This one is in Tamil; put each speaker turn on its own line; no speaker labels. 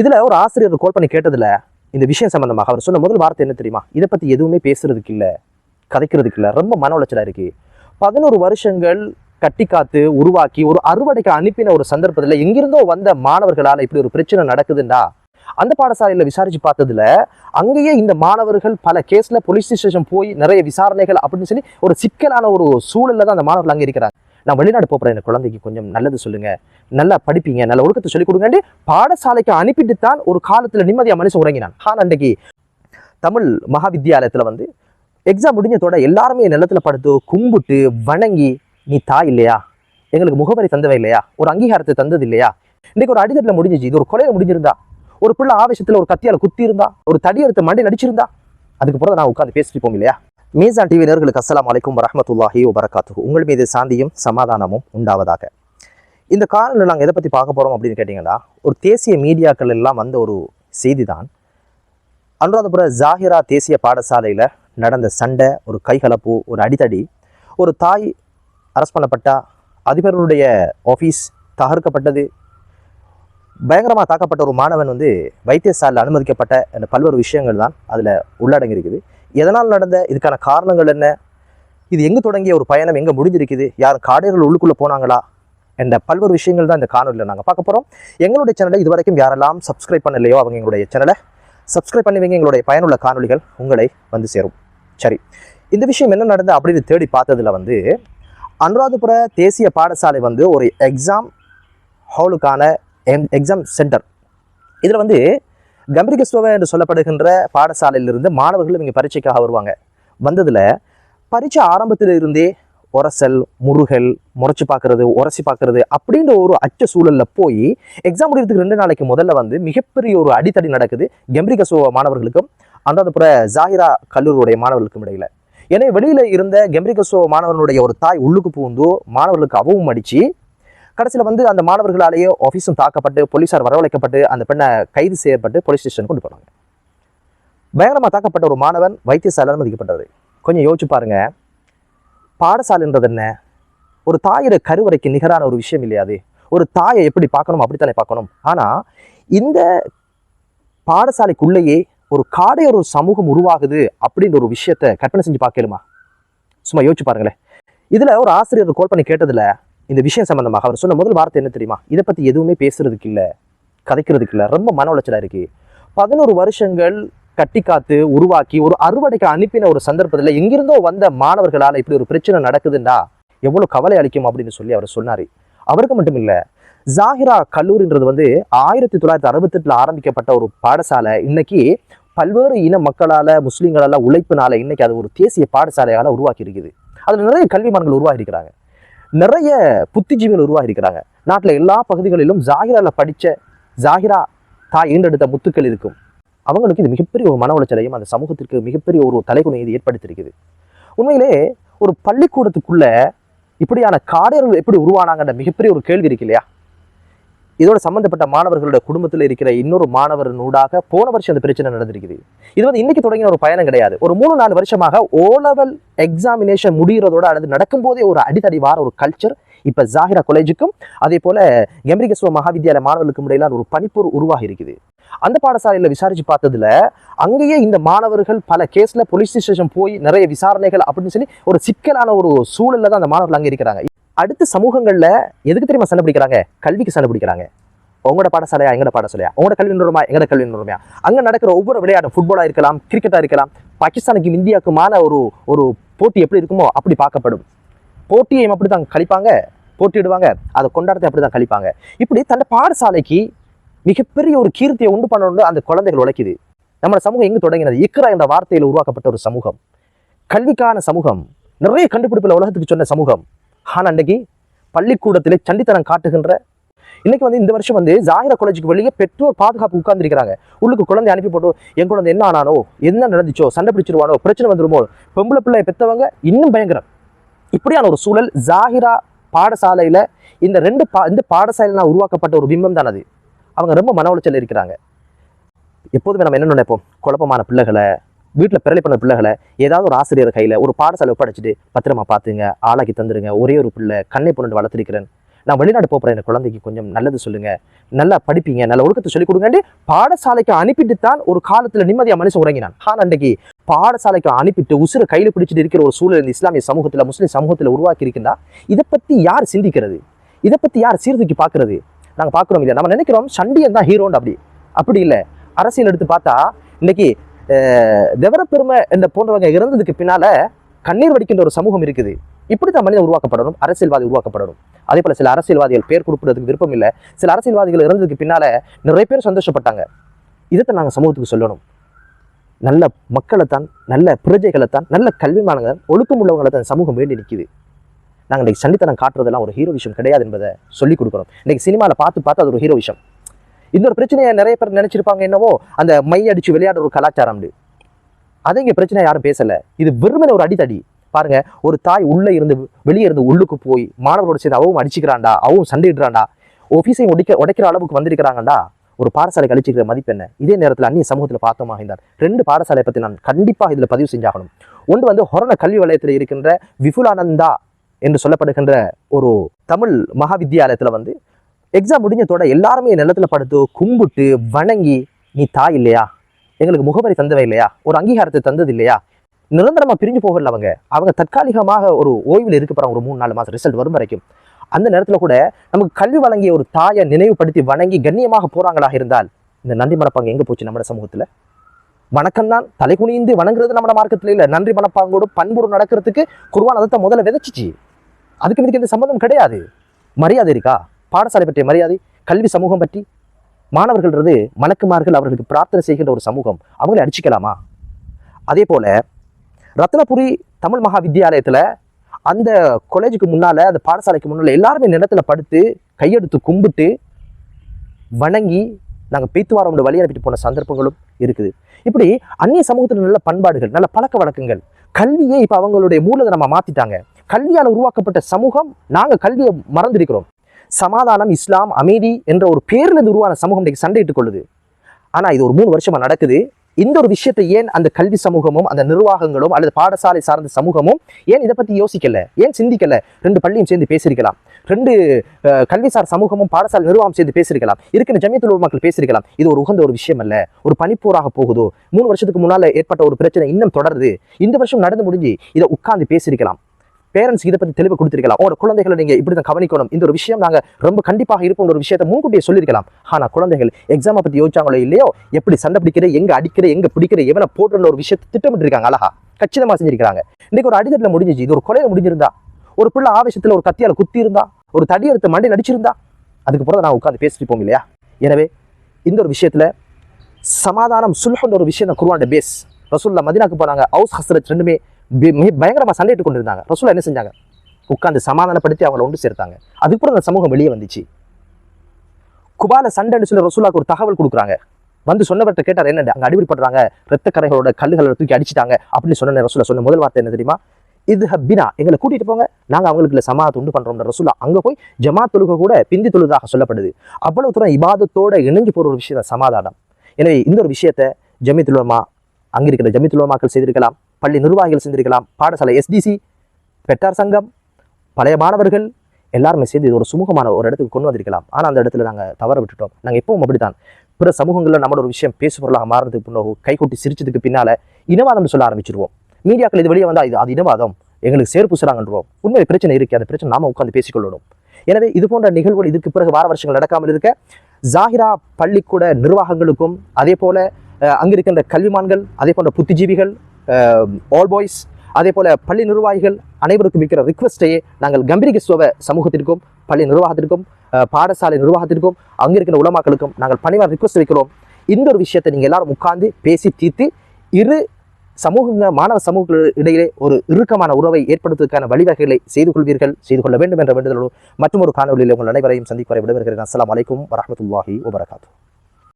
இதில் ஒரு ஆசிரியர் கால் பண்ணி கேட்டதில் இந்த விஷயம் சம்மந்தமாக அவர் சொன்ன முதல் வார்த்தை என்ன தெரியுமா? இதை பற்றி எதுவுமே பேசுறதுக்கு இல்லை கதைக்கிறதுக்கு இல்லை ரொம்ப மன உளைச்சலாக இருக்கு. பதினோரு வருஷங்கள் கட்டி காத்து உருவாக்கி ஒரு அறுவடைக்கு அனுப்பின ஒரு சந்தர்ப்பத்தில் எங்கிருந்தோ வந்த மாணவர்களால் இப்படி ஒரு பிரச்சனை நடக்குதுண்டா? அந்த பாடசாலையில் விசாரிச்சு பார்த்ததுல அங்கேயே இந்த மாணவர்கள் பல கேஸ்ல போலீஸ் ஸ்டேஷன் போய் நிறைய விசாரணைகள் அப்படின்னு சொல்லி ஒரு சிக்கலான ஒரு சூழலில் தான் அந்த மாணவர்கள் அங்கே இருக்கிறாங்க. நான் வெளிநாடு போறேன் என் குழந்தைக்கு கொஞ்சம் நல்லது சொல்லுங்க. நல்லா படிப்பீங்க நல்ல ஒழுக்கத்தை சொல்லிக் கொடுங்கன்னு பாடசாலைக்கு அனுப்பிட்டு தான் ஒரு காலத்துல நிம்மதியா மனுஷன் உறங்கினான். ஆனா அன்றைக்கு தமிழ் மகாவித்யாலயத்தில் வந்து எக்ஸாம் முடிஞ்சதோட எல்லாருமே நிலத்துல படுத்து கும்பிட்டு வணங்கி நீ தாய் இல்லையா? எங்களுக்கு முகவரி தந்தவை இல்லையா? ஒரு அங்கீகாரத்தை தந்தது இல்லையா? இன்னைக்கு ஒரு அடிதட்டில் முடிஞ்சிச்சு இது ஒரு கொலையில் முடிஞ்சிருந்தா? ஒரு பிள்ளை ஆவேசத்துல ஒரு கத்தியால குத்தி இருந்தா ஒரு தடி எடுத்து மண்டையில் அடிச்சிருந்தா? அதுக்கு பிறகு நான் உட்காந்து பேசிட்டு போம் இல்லையா? மீசான் டிவி நேர்களுக்கு அஸ்லாம் அலைக்கும் வரமத்துல்லாஹி வபரகாத்துஹு. உங்கள் மீது சாந்தியும் சமாதானமும் உண்டாவதாக. இந்த காலில் நாங்கள் எதை பற்றி பார்க்க போகிறோம் அப்படின்னு கேட்டிங்கன்னா ஒரு தேசிய மீடியாக்கள் எல்லாம் வந்த ஒரு செய்தி தான் அனுராதபுர ஜாகிரா தேசிய பாடசாலையில் நடந்த சண்டை ஒரு கைகலப்பு ஒரு அடிதடி ஒரு தாய் அரஸ்ட் பண்ணப்பட்ட அதிபர்களுடைய ஆஃபீஸ் தகர்க்கப்பட்டது. பயங்கரமாக தாக்கப்பட்ட ஒரு மாணவன் வந்து வைத்தியசாலையில் அனுமதிக்கப்பட்ட என்ற பல்வேறு விஷயங்கள் தான் அதில் உள்ளடங்கி இருக்குது எதனால் நடந்த இதுக்கான காரணங்கள் என்ன? இது எங்கே தொடங்கிய ஒரு பயணம்? எங்கே முடிஞ்சிருக்குது? யார் காடையர்கள் உள்ளுக்குள்ளே போனாங்களா? என்ற பல்வேறு விஷயங்கள் தான் இந்த காணொலியில் நாங்கள் பார்க்க போகிறோம். எங்களுடைய சேனலை இதுவரைக்கும் யாரெல்லாம் சப்ஸ்கிரைப் பண்ணலையோ அவங்க எங்களுடைய சேனலை சப்ஸ்கிரைப் பண்ணி வைங்க எங்களுடைய பயனுள்ள காணொளிகள் உங்களை வந்து சேரும். சரி. இந்த விஷயம் என்ன நடந்த அப்படின்னு தேடி பார்த்ததில் வந்து அனுராதபுர தேசிய பாடசாலை வந்து ஒரு எக்ஸாம் ஹாலுக்கான எக்ஸாம் சென்டர் இதில் வந்து கம்பரிகஸ்டோவ என்று சொல்லப்படுகின்ற பாடசாலையிலிருந்து மாணவர்கள் இங்கே பரீட்சைக்காக வருவாங்க. வந்ததில் பரீட்சை ஆரம்பத்தில் இருந்தே உரசல் முருகல் முறைச்சி பார்க்குறது உரசி பார்க்குறது அப்படின்ற ஒரு அச்ச சூழலில் போய் எக்ஸாம் முடிகிறதுக்கு ரெண்டு நாளைக்கு முதல்ல வந்து மிகப்பெரிய ஒரு அடித்தடி நடக்குது கெம்பரிகசோவ மாணவர்களுக்கும் அனுராதபுர ஜாகிரா கல்லூரியுடைய மாணவர்களுக்கும் இடையில். எனவே வெளியில் இருந்த கெம்பரிகசோ மாணவர்களுடைய ஒரு தாய் உள்ளுக்கு பூந்து மாணவர்களுக்கு அவவும் அடித்து கடைசியில் வந்து அந்த மாணவர்களாலேயே ஆஃபீஸும் தாக்கப்பட்டு போலீஸார் வரவழைக்கப்பட்டு அந்த பெண்ணை கைது செய்யப்பட்டு போலீஸ் ஸ்டேஷன் கொண்டு போனாங்க. பயங்கரமாக தாக்கப்பட்ட ஒரு மாணவன் வைத்தியசாலை அனுமதிக்கப்பட்டது கொஞ்சம் யோசிச்சு பாருங்க. பாடசாலைன்றது என்ன? ஒரு தாயோட கருவறைக்கு நிகரான ஒரு விஷயம் இல்லையாது ஒரு தாயை எப்படி பார்க்கணும் அப்படித்தானே பார்க்கணும். ஆனால் இந்த பாடசாலைக்குள்ளேயே ஒரு காடை ஒரு சமூகம் உருவாகுது அப்படின்ற ஒரு விஷயத்த கற்பனை செஞ்சு பார்க்கலுமா? சும்மா யோசிச்சு பாருங்களேன். இதுல ஒரு ஆசிரியர் கால் பண்ணி கேட்டதில் இந்த விஷயம் சம்பந்தமாக அவர் சொன்ன முதல் வார்த்தை என்ன தெரியுமா? இதை பற்றி எதுவுமே பேசுறதுக்கு இல்லை கதைக்கிறதுக்கு இல்லை ரொம்ப மன உளைச்சலா இருக்கு. பதினோரு வருஷங்கள் கட்டி காத்து உருவாக்கி ஒரு அறுவடைக்கு அனுப்பின ஒரு சந்தர்ப்பத்தில் எங்கிருந்தோ வந்த மாணவர்களால் இப்படி ஒரு பிரச்சனை நடக்குதுன்னா எவ்வளோ கவலை அளிக்கும் அப்படின்னு சொல்லி அவர் சொன்னார். அவருக்கு மட்டும் இல்லை ஜாகிரா கல்லூரின்றது வந்து ஆயிரத்தி தொள்ளாயிரத்தி அறுபத்தெட்டுல ஆரம்பிக்கப்பட்ட ஒரு பாடசாலை. இன்னைக்கு பல்வேறு இன மக்களால் முஸ்லீம்களால் உழைப்பினால இன்னைக்கு அது ஒரு தேசிய பாடசாலையால் உருவாக்கி இருக்குது. அதில் நிறைய கல்விமான்கள் உருவாகி இருக்கிறாங்க. நிறைய புத்திஜீவிகள் உருவாகிருக்கிறாங்க நாட்டில் எல்லா பகுதிகளிலும் ஜாகிரால படிச்ச ஜாகிரா தாய் ஈண்டெடுத்த முத்துக்கள் இருக்கும். அவங்களுக்கு இது மிகப்பெரிய ஒரு மன உளைச்சலையும் அந்த சமூகத்திற்கு மிகப்பெரிய ஒரு தலைகுணை இது ஏற்படுத்தியிருக்குது. உண்மையிலே ஒரு பள்ளிக்கூடத்துக்குள்ள இப்படியான காடையர்கள் எப்படி உருவானாங்கன்ற மிகப்பெரிய ஒரு கேள்வி இருக்கு இல்லையா? இதோட சம்பந்தப்பட்ட மாணவர்களோட குடும்பத்தில் இருக்கிற இன்னொரு மாணவர் நூடாக போன வருஷம் அந்த பிரச்சனை நடந்திருக்குது. இது வந்து இன்னைக்கு தொடங்கின ஒரு பயணம் கிடையாது. ஒரு மூணு நாலு வருஷமாக ஓ லெவல் எக்ஸாமினேஷன் முடிகிறதோட அல்லது நடக்கும்போதே ஒரு அடித்தடி வார ஒரு கல்ச்சர் இப்போ ஜாகிரா காலேஜுக்கும் அதே போல கெம்பரிகஸ்வ மகாவித்யாலய மாணவர்களுக்கும் இடையிலான ஒரு பனிப்போர் உருவாகி இருக்குது. அந்த பாடசாலையில விசாரிச்சு பார்த்ததுல அங்கேயே இந்த மாணவர்கள் பல கேஸ்ல போலீஸ் ஸ்டேஷன் போய் நிறைய விசாரணைகள் அப்படின்னு சொல்லி ஒரு சிக்கலான ஒரு சூழலில் தான் அந்த மாணவர்கள் அங்கே இருக்கிறாங்க. அடுத்த சமூகங்களில் எதுக்கு தெரியுமா சண்டை பிடிக்கிறாங்க? கல்விக்கு சண்டை பிடிக்கிறாங்க. உங்களோட பாடசாலையா? எங்களோட பாடசாலையா? உங்களோட கல்வி நிறுவனமா? எங்களோட கல்வி நிறுவனமா? அங்கே நடக்கிற ஒவ்வொரு விளையாட்டும் ஃபுட்பாலாக இருக்கலாம் கிரிக்கெட்டாக இருக்கலாம் பாகிஸ்தானுக்கும் இந்தியாவுக்குமான ஒரு ஒரு போட்டி எப்படி இருக்குமோ அப்படி பார்க்கப்படும். போட்டியை அப்படி தான் கழிப்பாங்க போட்டியிடுவாங்க அதை கொண்டாடத்தை அப்படி தான் கழிப்பாங்க. இப்படி தன்னை பாடசாலைக்கு மிகப்பெரிய ஒரு கீர்த்தியை உண்டு பண்ணணும்னு அந்த குழந்தைகள் உழைக்குது. நம்ம சமூகம் எங்கே தொடங்கினது? இக்ரா என்ற வார்த்தையில் உருவாக்கப்பட்ட ஒரு சமூகம். கல்விக்கான சமூகம். நிறைய கண்டுபிடிப்பில் உலகத்துக்கு சொன்ன சமூகம். ஆனால் அன்றைக்கி பள்ளிக்கூடத்திலே சண்டித்தனம் காட்டுகின்ற இன்னைக்கு வந்து இந்த வருஷம் வந்து ஜாகிர காலேஜுக்கு வெளியே பெற்றோர் பாதுகாப்பு உட்கார்ந்துருக்கிறாங்க. உள்ளுக்கு குழந்தை அனுப்பி போட்டு என் குழந்தை என்ன ஆனானோ என்ன நடந்துச்சோ சண்டை பிடிச்சிருவானோ பிரச்சனை வந்துருமோ? பொம்பளை பிள்ளை பெற்றவங்க இன்னும் பயங்கரம். இப்படியான ஒரு சூழல் ஜாகிரா பாடசாலையில் இந்த ரெண்டு பா இந்த பாடசாலையில உருவாக்கப்பட்ட ஒரு பிம்பம் தான் அது. அவங்க ரொம்ப மன உளைச்சல் இருக்கிறாங்க. எப்போதுமே நம்ம என்ன நினைப்போம்? குழப்பமான பிள்ளைகளை வீட்டில் பிறலை பண்ண பிள்ளைகளை ஏதாவது ஒரு ஆசிரியர் கையில் ஒரு பாடசாலை ஒப்படைச்சிட்டு பத்திரமா பார்த்துங்க ஆளாக்கி தந்துருங்க ஒரே ஒரு பிள்ளை கண்ணை பொண்ணு வளர்த்துருக்கிறேன். நான் வெளிநாடு போகிறேன் என் குழந்தைக்கு கொஞ்சம் நல்லது சொல்லுங்கள் நல்லா படிப்பீங்க நல்ல ஒழுக்கத்தை சொல்லிக் கொடுங்கன்னு பாடசாலைக்கு அனுப்பிட்டு தான் ஒரு காலத்தில் நிம்மதியாக மனுஷன் உறங்கினான். ஆனால் அன்றைக்கு பாடசாலைக்கு அனுப்பிட்டு உசுரை கையில் பிடிச்சிட்டு இருக்கிற ஒரு சூழல் இந்த இஸ்லாமிய சமூகத்தில் முஸ்லீம் சமூகத்தில் உருவாக்கி இருக்கின்றா இதை பற்றி யார் சிந்திக்கிறது? இதை பற்றி யார் சீர்தூக்கி பார்க்குறது? நாங்கள் பார்க்குறோம் இல்லையா? நம்ம நினைக்கிறோம் சண்டியன் தான் ஹீரோன் அப்படி. அப்படி இல்லை. அரசியல் எடுத்து பார்த்தா இன்னைக்கு அஹ், என்ற போன்றவங்க இறந்ததுக்கு பின்னால கண்ணீர் வடிக்கின்ற ஒரு சமூகம் இருக்குது. இப்படித்தான் மனிதன் உருவாக்கப்படணும் அரசியல்வாதி உருவாக்கப்படணும். அதே போல சில அரசியல்வாதிகள் பேர் குறிப்பிடுறதுக்கு விருப்பம் இல்லை. சில அரசியல்வாதிகள் இறந்ததுக்கு பின்னால நிறைய பேர் சந்தோஷப்பட்டாங்க. இதைத்தான் நாங்கள் சமூகத்துக்கு சொல்லணும். நல்ல மக்களைத்தான் நல்ல பிரஜைகளைத்தான் நல்ல கல்விமானங்க ஒழுக்கம் உள்ளவங்களை தான் சமூகம் வேண்டி நிற்கிது நாங்கள் இன்னைக்கு சண்டித்தனம் காட்டுறதெல்லாம் ஒரு ஹீரோ விஷயம் கிடையாது என்பதை சொல்லிக் கொடுக்கணும். இன்றைக்கி சினிமாவில் பார்த்து பார்த்து அது ஒரு ஹீரோ விஷயம். இந்த ஒரு பிரச்சனையை நிறைய பேர் நினைச்சிருப்பாங்க என்னவோ அந்த மை அடிச்சு விளையாடுற ஒரு கலாச்சாரம் அதை இங்க பிரச்சனை யாரும் பேசல. இது வெறுமனை ஒரு அடித்தடி பாருங்க ஒரு தாய் உள்ள இருந்து வெளியே இருந்து உள்ளுக்கு போய் மாணவரோட சேர்ந்து அவவும் அடிச்சுக்கிறான்டா அவவும் சண்டையிடுறான்டா ஆஃபீஸையும் உடைக்க உடைக்கிற அளவுக்கு வந்திருக்கிறாங்கடா ஒரு பாடசாலை கழிச்சிக்கிற மதிப்பு என்ன? இதே நேரத்தில் அந்நிய சமூகத்தில் பார்த்தோமாக இருந்தார் ரெண்டு பாடசாலையை பற்றி நான் கண்டிப்பாக இதில் பதிவு செஞ்சாகணும். ஒன்று வந்து ஹொரண கல்வி வலயத்தில் இருக்கின்ற விபுலானந்தா என்று சொல்லப்படுகின்ற ஒரு தமிழ் மகாவித்தியாலயத்தில் வந்து எக்ஸாம் முடிஞ்சதோட எல்லாருமே நிலத்தில் படுத்து கும்பிட்டு வணங்கி நீ தாய் இல்லையா? எங்களுக்கு முகவரி தந்தவை இல்லையா? ஒரு அங்கீகாரத்தை தந்தது இல்லையா? நிரந்தரமாக பிரிஞ்சு போகல அவங்க. அவங்க தற்காலிகமாக ஒரு ஓய்வில் இருக்க போகிறாங்க ஒரு மூணு நாலு மாதம் ரிசல்ட் வரும் வரைக்கும். அந்த நேரத்தில் கூட நமக்கு கல்வி வழங்கிய ஒரு தாயை நினைவுபடுத்தி வணங்கி கண்ணியமாக போகிறாங்களா இருந்தால் இந்த நன்றி மனப்பாங்க எங்கே போச்சு நம்ம சமூகத்தில்? வணக்கம் தான். தலை குனிந்து வணங்குறது நம்ம மார்க்கத்தில் இல்லை. நன்றி மனப்பாங்கோடு பண்போடு நடக்கிறதுக்கு குருவான் அதை முதல்ல விதைச்சிச்சு. அதுக்கு இதுக்கு எந்த சம்மந்தம் கிடையாது. மரியாதை இருக்கா? பாடசாலை பற்றிய மரியாதை கல்வி சமூகம் பற்றி மாணவர்கள்ன்றது மலக்குமார்கள் அவர்களுக்கு பிரார்த்தனை செய்கின்ற ஒரு சமூகம். அவங்களை அடிச்சுக்கலாமா? அதே போல ரத்னபுரி தமிழ் மகா வித்தியாலயத்தில் அந்த காலேஜுக்கு முன்னால அந்த பாடசாலைக்கு முன்னால் எல்லாருமே நிலத்தில் படுத்து கையெடுத்து கும்பிட்டு வணங்கி நாங்கள் பேத்துவாரோட வாரம் வழி அனுப்பிட்டு போன சந்தர்ப்பங்களும் இருக்குது. இப்படி அந்நிய சமூகத்தில் நல்ல பண்பாடுகள் நல்ல பழக்க வழக்கங்கள் கல்வியை இப்போ அவங்களுடைய மூலதம் நம்ம மாற்றிட்டாங்க கல்வியால் உருவாக்கப்பட்ட சமூகம் நாங்கள் கல்வியை மறந்திருக்கிறோம். சமாதானம் இஸ்லாம் அமைதி என்ற ஒரு பேரிலிருந்து உருவான சமூகம் இன்றைக்கு சண்டையிட்டுக் கொள்ளுது. ஆனால் இது ஒரு மூணு வருஷமாக நடக்குது. இந்த ஒரு விஷயத்தை ஏன் அந்த கல்வி சமூகமும் அந்த நிர்வாகங்களும் அல்லது பாடசாலை சார்ந்த சமூகமும் ஏன் இதை பற்றி யோசிக்கல? ஏன் சிந்திக்கல? ரெண்டு பள்ளியும் சேர்ந்து பேசியிருக்கலாம். ரெண்டு கல்விசார் சமூகமும் பாடசாலை நிர்வாகம் சேர்ந்து பேசியிருக்கலாம். இருக்கிற ஜமியத்தில் மக்கள் பேசியிருக்கலாம். இது ஒரு உகந்த ஒரு விஷயம் அல்ல. ஒரு பனிப்போராக போகுதோ மூணு வருஷத்துக்கு முன்னால் ஏற்பட்ட ஒரு பிரச்சனை இன்னும் தொடருது. இந்த வருஷம் நடந்து முடிஞ்சு இதை உட்கார்ந்து பேசியிருக்கலாம். பேரண்ட்ஸ் இதை பற்றி தெளிவு கொடுத்துருக்கலாம். ஒரு குழந்தைகளை நீங்கள் இப்படி தான் கவனிக்கணும். இந்த ஒரு விஷயம் நாங்கள் ரொம்ப கண்டிப்பாக இருப்போம் ஒரு விஷயத்தை முன்கூட்டியே சொல்லியிருக்கலாம். ஆனால் குழந்தைகள் எக்ஸாமை பற்றி யோசிச்சாங்களோ இல்லையோ எப்படி சண்டை பிடிக்கிற எங்கே அடிக்கிற எங்கே பிடிக்கிற எவனை போடுற ஒரு விஷயத்தை திட்டமிட்டிருக்காங்க அழகா. கச்சிதமாக செஞ்சிருக்கிறாங்க. இன்றைக்கு ஒரு அடிதட்டில் முடிஞ்சிச்சு. இது ஒரு கொலையில் முடிஞ்சிருந்தா ஒரு பிள்ளை ஆவேசத்தில் ஒரு கத்தியால் குத்தி இருந்தா ஒரு தடி எடுத்து மண்டையில் அடிச்சிருந்தா அதுக்கு பிறகு நான் உட்காந்து பேசிட்டு போம் இல்லையா? எனவே இந்த ஒரு விஷயத்தில் சமாதானம் சுல்ஹன்ற ஒரு விஷயம் தான் குருவாண்ட பேஸ் ரசூல்லா மதினாக்கு போனாங்க. ஹவுஸ் ஹஸ்ரத் ரெண்டுமே பயங்கரமாக பயங்கரமா சண்டையிட்டு கொண்டு இருந்தாங்க ரசூலா என்ன செஞ்சாங்க? உட்காந்து சமாதானப்படுத்தி அவங்கள ஒன்று சேர்த்தாங்க. அதுக்கப்புறம் அந்த சமூகம் வெளியே வந்துச்சு. குபால சண்டைன்னு சொல்லி ரசூலாக்கு ஒரு தகவல் கொடுக்குறாங்க. வந்து சொன்னவர்கிட்ட கேட்டார் என்ன அங்க அடிபடுப்படுறாங்க ரத்த கரைகளோட கல்லுகளை தூக்கி அடிச்சிட்டாங்க. அப்படின்னு சொன்ன ரசூலா சொன்ன முதல் வார்த்தை என்ன தெரியுமா? இது ஹப்பினா எங்களை கூட்டிட்டு போங்க. நாங்க அவங்களுக்கு இல்லை சமாத் உண்டு பண்ணுறோம் ரசூலா. அங்க போய் ஜமா தொழுகை கூட பிந்தி தொழுதாக சொல்லப்படுது. அவ்வளவு தூரம் இபாதத்தோட இணைஞ்சு போற ஒரு விஷயம் சமாதானம். எனவே இந்த ஒரு விஷயத்தை ஜமித்துலமா அங்க இருக்கிற ஜமித்துலமாக்கள் செய்திருக்கலாம். பள்ளி நிர்வாகிகள் செஞ்சிருக்கலாம் பாடசாலை எஸ்டிசி பெற்றார் சங்கம் பழைய மாணவர்கள் எல்லாருமே சேர்ந்து இது ஒரு சுமூகமான ஒரு இடத்துக்கு கொண்டு வந்திருக்கலாம். ஆனால் அந்த இடத்துல நாங்கள் தவற விட்டுட்டோம். நாங்கள் எப்பவும் அப்படித்தான். பிற சமூகங்களில் நம்மளோட ஒரு விஷயம் பேசுபொருளாக மாறுறதுக்கு பின்னோ கைகொட்டி சிரிச்சதுக்கு பின்னால் இனவாதம்னு சொல்ல ஆரம்பிச்சிருவோம். மீடியாக்கள் இது வெளியே வந்தால் இது அது இனவாதம். எங்களுக்கு சேர்ப்பு சுறாங்கன்றோம் உண்மை பிரச்சனை இருக்குது அந்த பிரச்சனை நாம உட்காந்து பேசிக்கொள்ளணும். எனவே இது போன்ற நிகழ்வுகள் இதற்கு பிறகு வார வருஷங்கள் நடக்காமல் இருக்க ஜாகிரா பள்ளிக்கூட நிர்வாகங்களுக்கும் அதே போல் அங்கே இருக்கின்ற கல்விமான்கள் அதே போன்ற புத்திஜீவிகள் Um, ஆல் பாய்ஸ் அதே போல் பள்ளி நிர்வாகிகள் அனைவருக்கும் இருக்கிற ரிக்வெஸ்ட்டையே நாங்கள் கம்பீரிகஸ்வ சமூகத்திற்கும் பள்ளி நிர்வாகத்திற்கும் uh, பாடசாலை நிர்வாகத்திற்கும் அங்கே இருக்கிற உலமாக்களுக்கும் நாங்கள் பணிவார் ரிக்வெஸ்ட் வைக்கிறோம். இந்த ஒரு விஷயத்தை நீங்கள் எல்லாரும் உட்கார்ந்து பேசி தீர்த்து இரு சமூகங்க மாணவ சமூகங்களுக்கு இடையிலே ஒரு இறுக்கமான உறவை ஏற்படுத்துவதற்கான வழிவகைகளை செய்து கொள்வீர்கள் செய்து கொள்ள வேண்டும் என்ற வேண்டுதலோடு மற்றும் ஒரு காணொலியில் உங்கள் அனைவரையும் சந்திக்க வரை விடைபெறுகிறேன். அஸ்ஸலாமு அலைக்கும் வரஹ்மத்துல்லாஹி வபரகாத்து.